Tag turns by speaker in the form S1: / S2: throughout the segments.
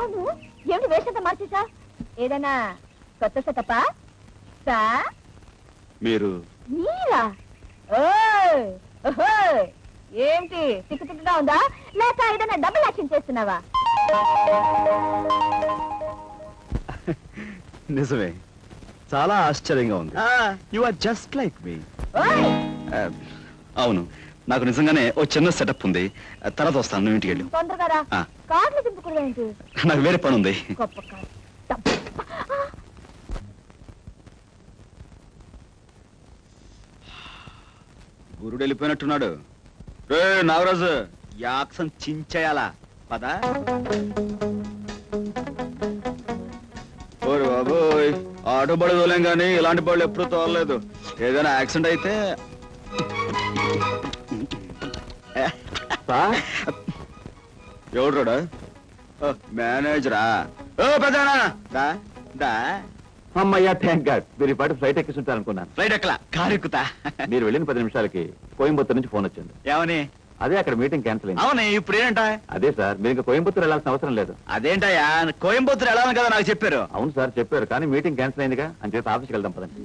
S1: అవును. ఏమిటి వేషంతా మార్చేసా ఏదైనా కొత్త సెటప్పా? సా?
S2: మీరు?
S1: మీరా? ఏంటి తిక్కు తిక్కుగా ఉందా? లేక ఏదైనా డబుల్ యాక్షన్ చేస్తున్నావా?
S2: నిజమే. చాలా ఆశ్చర్యంగా ఉంది. You are just like me
S1: ఓయ్!
S2: అవును. నాకు నిజంగానే ఓ చిన్న సెటప్ ఉంది. తర్వాత వస్తాను నువ్వు ఇంటికి వెళ్ళు.
S1: తొందరగా
S2: ఆ.
S1: కార్లు
S2: నాకు వేరే పని ఉంది.
S1: గొప్ప కారు డబ్బు.
S2: గురుడు వెళ్ళిపోయినట్టున్నాడు. రే నాగరాజు యాక్సం చించేయాలా? పదా. ఓరి బాబోయ్ ఆటో బడి తోలేం కానీ ఇలాంటి బళ్ళు ఎప్పుడు తోలలేదు. ఏదైనా యాక్సిడెంట్ అయితే మేనేజరా. ఓ పెద్దనా దా దా.
S3: అమ్మయ్యా థ్యాంక్ గాడ్ మీరు పాటి ఫ్లైట్ ఎక్కిస్తుంటారు అనుకున్నాను
S2: ఫ్లైట్ ఎక్కలా? కారు ఎక్కుతా.
S3: మీరు వెళ్ళిన పది నిమిషాలకి కోయంబత్తూర్ నుంచి ఫోన్ వచ్చింది.
S2: ఏమని?
S3: అదే అక్కడ మీటింగ్ క్యాన్సిల్ అయింది.
S2: అవును ఇప్పుడు ఏంటా
S3: అదే సార్ మీరు ఇంకా కోయంబత్తూర్ వెళ్ళాల్సిన అవసరం లేదు.
S2: అదేంటయ్యా కోయంబత్తూరు వెళ్ళాలని కదా నాకు చెప్పారు.
S3: అవును సార్ చెప్పారు కానీ మీటింగ్ క్యాన్సిల్ అయిందిగా. అని చేత ఆఫీస్కి వెళ్దాం పదండి.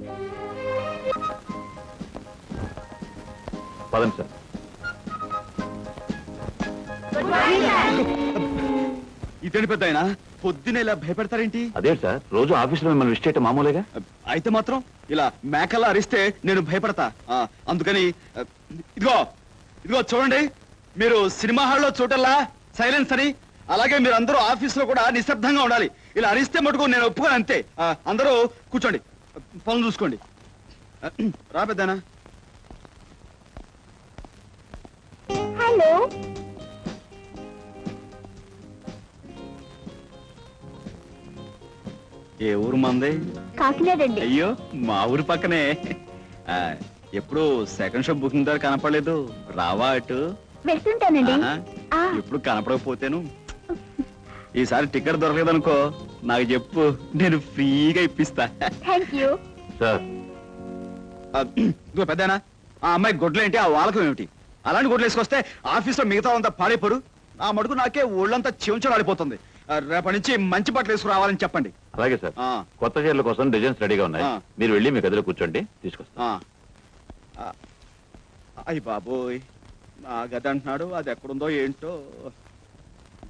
S3: పదండి సార్.
S2: ఇదేంటి పెద్ద ఆయన? పొద్దున ఇలా భయపెడతారేంటి?
S3: అదే సార్ రోజు ఆఫీసులో మిమ్మల్ని విష్ చేయటం మామూలుగా?
S2: అయితే మాత్రం ఇలా మేకల్లా అరిస్తే నేను భయపడతా. ఆ, అందుకని ఆ, ఇదిగో ఇదిగో చూడండి మీరు సినిమా హాల్లో చూడల్లా సైలెన్స్ అని అలాగే మీరు అందరూ ఆఫీసులో కూడా నిశ్శబ్దంగా ఉండాలి. ఇలా అరిస్తే మటుకు నేను ఒప్పుకోను అంతే. ఆ, అందరూ కూర్చోండి పనులు చూసుకోండి. ఆ, రా పెద్దనా
S1: హలో.
S2: ఏ ఊరు మంది?
S1: కాకినాడండి.
S2: అయ్యో మా ఊరి పక్కనే. ఆ, ఎప్పుడు సెకండ్ షో బుకింగ్ ద్వారా కనపడలేదు. రావా అటు?
S1: వెళ్తుంటానండి.
S2: ఆహా.
S1: ఆ,
S2: ఎప్పుడు కనపడకపోతేను. ఈసారి టికెట్ దొరకలేదనుకో నాకు చెప్పు నేను ఫ్రీగా ఇప్పిస్తా.
S1: Thank you.
S3: సార్.
S2: ఆ, ఇదిగో పెద్దనా ఆ అమ్మాయి గొడ్లేంటి ఆ వాలకం ఏమిటి? అలాంటి గొడ్లు వేసుకొస్తే ఆఫీస్లో మిగతా అంతా పాడైపోరు. ఆ మటుకు నాకే ఒళ్ళంతా చెంచడు ఆడిపోతుంది ఆ, రేపటి నుంచి మంచి బట్టలు వేసుకురావాలని చెప్పండి.
S3: అలాగే సార్.
S2: ఆ,
S3: కొత్త చీరల కోసం డిజైన్స్ రెడీగా ఉన్నాయి.
S2: ఆ.
S3: మీరు వెళ్ళి మీ గదిలో కూర్చోండి తీసుకొస్తాను.
S2: ఆ. ఆ, అయ్ బాబోయ్ నా గది అంటున్నాడు అది ఎక్కడుందో ఏంటో?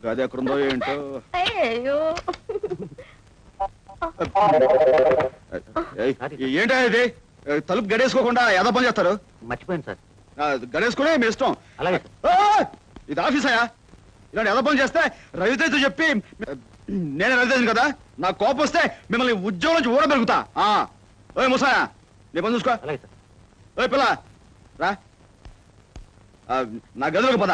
S2: గది ఎక్కడుందో ఏంటో?
S1: అయ్యో
S2: ఏయ్, ఏంటో ఇది? ఏ, తలుపు గడేసుకోకుండా ఏదో పని చేస్తారు.
S3: మర్చిపోయాను సార్.
S2: ఆ, గడేసుకునే మీ ఇష్టం.
S3: అలాగే
S2: ఆ, ఇది ఆఫీసయా ఇలాంటి ఏదో పని చేస్తే రవితేజ చెప్పి నేనే రవితేజను కదా? నా కోపం వస్తే మిమ్మల్ని ఉద్యోగం నుంచి ఊడ పెరుగుతా ఆ, ఓయ్ ముసాయా నీ పని చూసుకో.
S3: అలాగే సార్.
S2: ఓయ్ పిల్ల రా. నా గదిలోకి పద.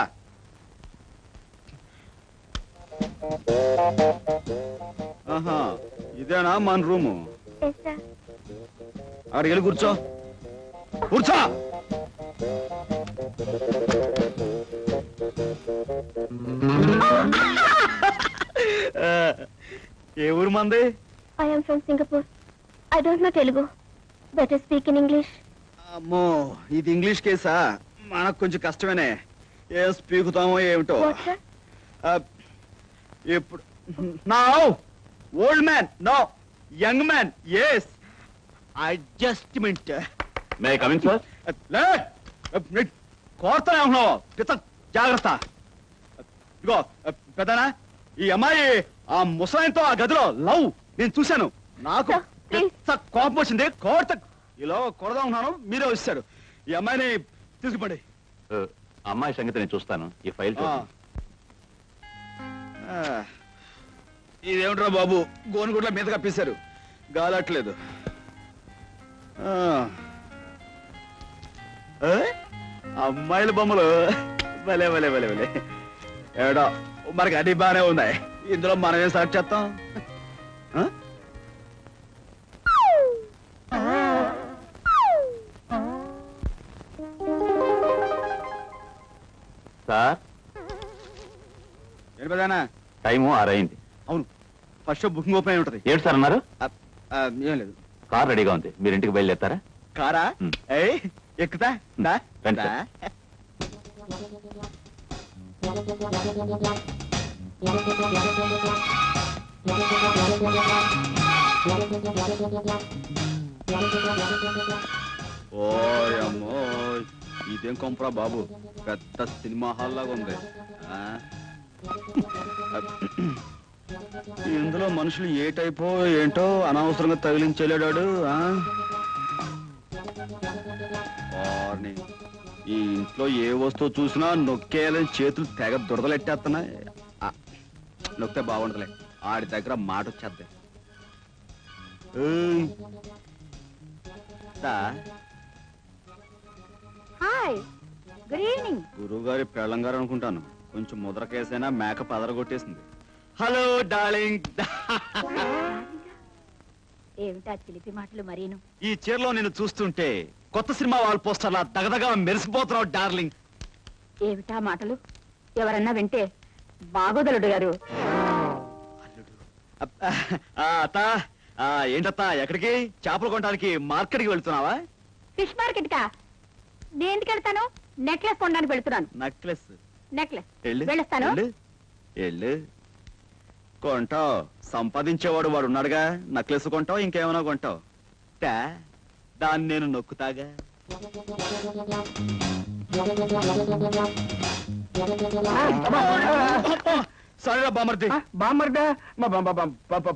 S2: ఆహా ఇదేనా మన రూము? అక్కడికి వెళ్ళి కూర్చో. కూర్చో! ఆ, ఏ ఊరు మంది?
S1: I am from Singapore I don't know Telugu better speak in English
S2: అమ్మో ఇది ఇంగ్లీష్ కేసా? మనకు కొంచెం కష్టమేనే. ఏం స్పీకుతామో ఏమిటో. ఇప్పుడు now old man no young man yes adjustment
S3: may coming sir
S2: లే కోరుతానే ఉన్నావు పిత జాగ్రత్త. ఇదిగో పెద్దనా? ఈ అమ్మాయి ఆ ముసలాయనతో ఆ గదిలో లవ్. నేను చూశాను. నాకు కోపం వచ్చింది. కోరత ఇలా కొడదాం ఉన్నాను మీరే వచ్చారు ఈ అమ్మాయిని తీసుకుపండి.
S3: అమ్మాయి సంగతి నేను చూస్తాను. ఈ ఫైల్
S2: ఆ.
S3: చూడండి.
S2: ఆ. ఇదేమిట్రా బాబు? గోనుగుడ్ల మీద కప్పేశారు గాలట్లేదు. ఆ. ఏ? అమ్మాయిల బొమ్మలు. భలే భలే భలే భలే. ఏడో? మనకి అన్ని బాగానే ఉన్నాయి. ఇందులో మనం ఏం సెలెక్ట్ చేస్తాం?
S3: సార్?
S2: ఏంటి పెదానా
S3: టైము ఆరైంది.
S2: అవును. ఫస్ట్ బుకింగ్ ఓపెన్ అయి ఉంటది.
S3: ఏడు సార్ అన్నారు?
S2: ఆ, ఏం లేదు.
S3: కార్ రెడీగా ఉంది. మీరు ఇంటికి బయలుదేరతారా?
S2: కారా. ఏయ్ ఎక్కుతా? దా,
S3: రండి
S2: దా. ఓయ్ అమ్మో ఇదేం కొంపరా బాబు పెద్ద సినిమా హాల్ లాగా ఉంది ఆ? ఇందులో మనుషులు ఏ టైపో ఏంటో అనవసరంగా తగిలించలేడాడు ఆ? వారిని. ఈ ఇంట్లో ఏ వస్తువు చూసినా నొక్కేయాలని చేతులు తెగ దురదలెట్టేస్తున్నాయి. నొక్కితే బాగుండదులే ఆడి దగ్గర మాట వచ్చేద్ది.
S1: హాయ్. Good evening.
S2: గురువుగారి పెళ్ళంగారు అనుకుంటాను. కొంచెం ముద్ర కేసైనా మేక పదరగొట్టేసింది హలో డార్లింగ్.
S1: ఏమిటా చిలిపి మాటలు మరీను?
S2: ఈ చీరలో నేను చూస్తుంటే కొత్త సినిమా వాల్ పోస్టర్లా దగదగా మెరిసిపోతున్నావు డార్లింగ్.
S1: ఏమిటా మాటలు? ఎవరన్నా వింటే బాగోదలుడు గారు.
S2: అత్త ఏంటత్తా ఎక్కడికి? చేపలు కొనడానికి మార్కెట్కి వెళ్తున్నావా?
S1: ఫిష్ మార్కెట్ కా దేనికి వెళ్తాను? నెక్లెస్ కొనడానికి వెళ్తున్నాను.
S2: నక్లెస్?
S1: నెక్లెస్.
S2: వెళ్ళు
S1: వెళ్ళొస్తాను.
S2: వెళ్ళు. కొంటావు. సంపాదించేవాడు వాడు ఉన్నాడుగా నక్లెస్ కొంటావు ఇంకేమైనా కొంటావు. దాన్ని నేను నొక్కుతాగా? సరేరా బామర్ది.
S4: బామ్మర్దా మా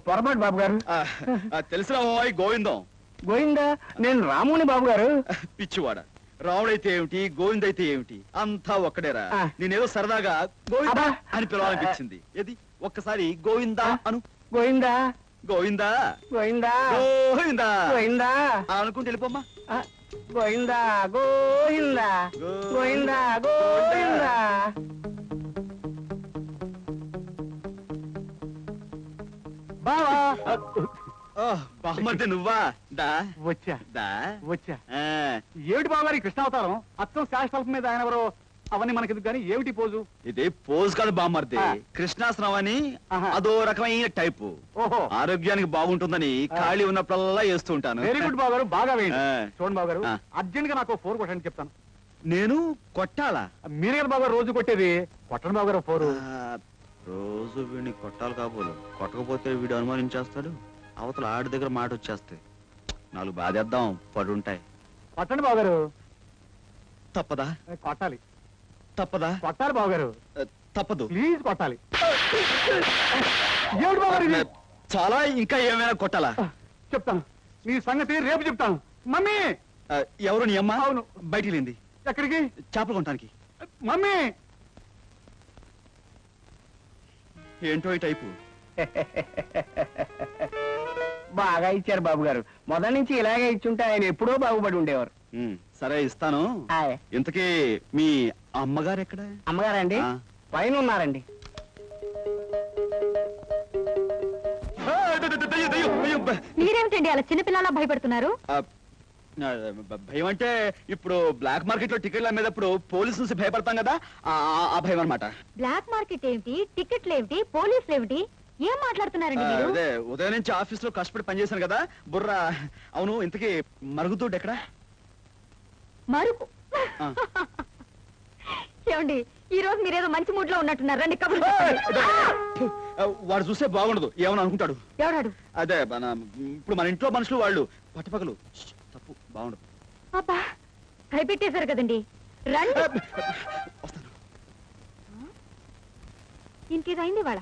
S4: పొరపాటు బాబు గారు
S2: తెలుసురా ఓయ్ గోవిందం.
S4: గోయిందా నేను రాముని బాబు గారు
S2: పిచ్చివాడ. రావుడైతే ఏమిటి గోవిందైతే ఏమిటి? అంతా ఒక్కడేరా. నేనేదో సరదాగా గోవిందా. అని పిలవాలనిపించింది. ఏది? ఒక్కసారి గోవిందా అను.
S4: గోయిందా
S2: గోవిందా.
S4: గోయిందా
S2: గోవిందా.
S4: గోయిందా
S2: ఆ, అనుకుంటే వెళ్ళిపోమ్మా.
S4: ఆ, గోయిందా గోయిందా గోయిందా గోయిందా బావా.
S2: బహుమతి నువ్వా? దా.
S4: వచ్చా.
S2: దా.
S4: వచ్చా. ఏమిటి గారి కృష్ణావతారం? అచ్చం శాశ్వతం మీద ఆయన ఎవరో అవన్నీ మనకి కానీ ఏమిటి పోజు?
S2: ఇది పోజ్ కాదు బామ్మర్ది.
S4: ఆ.
S2: కృష్ణాసనం అని
S4: ఆహా.
S2: అదో రకమైన టైపు.
S4: ఓహో.
S2: ఆరోగ్యానికి బాగుంటుందని
S4: ఆ.
S2: ఖాళీ ఉన్నప్పుడల్లా వేస్తూ ఉంటాను.
S4: వెరీ గుడ్ బాబు గారు బాగా వేయండి.
S2: ఆ.
S4: చూడండి బాబు గారు
S2: ఆ.
S4: అర్జెంట్గా నాకు ఫోర్ కొట్టండి చెప్తాను.
S2: నేను కొట్టాలా?
S4: మీరే కదా బాబు గారు రోజు కొట్టేది. కొట్టండి బాబు గారు ఫోరు.
S2: ఆ, రోజు వీడిని కొట్టాలి కాబోలు. కొట్టకపోతే వీడు అనుమానించేస్తాడు. అవతల ఆడి దగ్గర మాట వచ్చేస్తాయి. నాలుగు బాధేద్దాం పడుంటాయి.
S4: కొట్టండి బాబు గారు
S2: తప్పదా
S4: కొట్టాలి.
S2: తప్పదా?
S4: కొట్టాలి బాబు గారు
S2: ఆ, తప్పదు.
S4: ప్లీజ్ కొట్టాలి. ఏమిటి ఇది?
S2: చాలా ఇంకా ఏమైనా కొట్టాలా?
S4: చెప్తాను. నీ సంగతి రేపు చెప్తాను. మమ్మీ!
S2: ఆ, ఎవరు నీ అమ్మ?
S4: అవును.
S2: బయటికి లేంది
S4: ఎక్కడికి?
S2: చేపలు కొనటానికి.
S4: మమ్మీ!
S2: ఏంటో ఈ టైపు?
S4: బాగా ఇచ్చారు బాబు గారు మొదటి నుంచి ఇలాగే ఇచ్చుంటే ఆయన ఎప్పుడో బాగుపడి ఉండేవారు.
S2: ఉమ్, సరే ఇస్తాను.
S4: ఆయ్.
S2: ఇంతకీ మీ అమ్మగారు ఎక్కడ
S4: అమ్మగారండి?
S2: ఆ.
S4: పైన ఉన్నారండి
S1: మీరేమిటండి అలా చిన్నపిల్లలా భయపడుతున్నారు?
S2: భయం అంటే ఇప్పుడు బ్లాక్ మార్కెట్లో టికెట్లు అమ్మేటప్పుడు పోలీసు నుంచి భయపడతాం కదా? ఆ ఆ- ఆ భయం అనమాట
S1: బ్లాక్ మార్కెట్ ఏమిటి? టికెట్లు ఏమిటి? పోలీసులు ఏమిటి? ఏం మాట్లాడుతున్నారండి మీరు?
S2: అదే ఉదయం నుంచి ఆఫీస్లో కష్టపడి పనిచేశాను కదా? బుర్ర అవును ఇంతకీ మరుగుదొడ్డు ఎక్కడ
S1: మరుపు
S2: ఆ.
S1: ఏమండి ఈ రోజు మీరేదో మంచి మూడ్లో ఉన్నట్టున్నారు. రండి కబుర్లు చెప్పండి.
S2: వాడు చూస్తే బాగుండదు. ఏమని అనుకుంటాడు?
S1: ఎవడాడు?
S2: అదే మన ఇప్పుడు మన ఇంట్లో మనుషులు వాళ్ళు. పట్టపగలు ష్, తప్పు బాగుండదు.
S1: అబ్బా భయపెట్టేశారు కదండి. రండి.
S2: వస్తాను.
S1: ఇంకేదైంది వాళ్ళ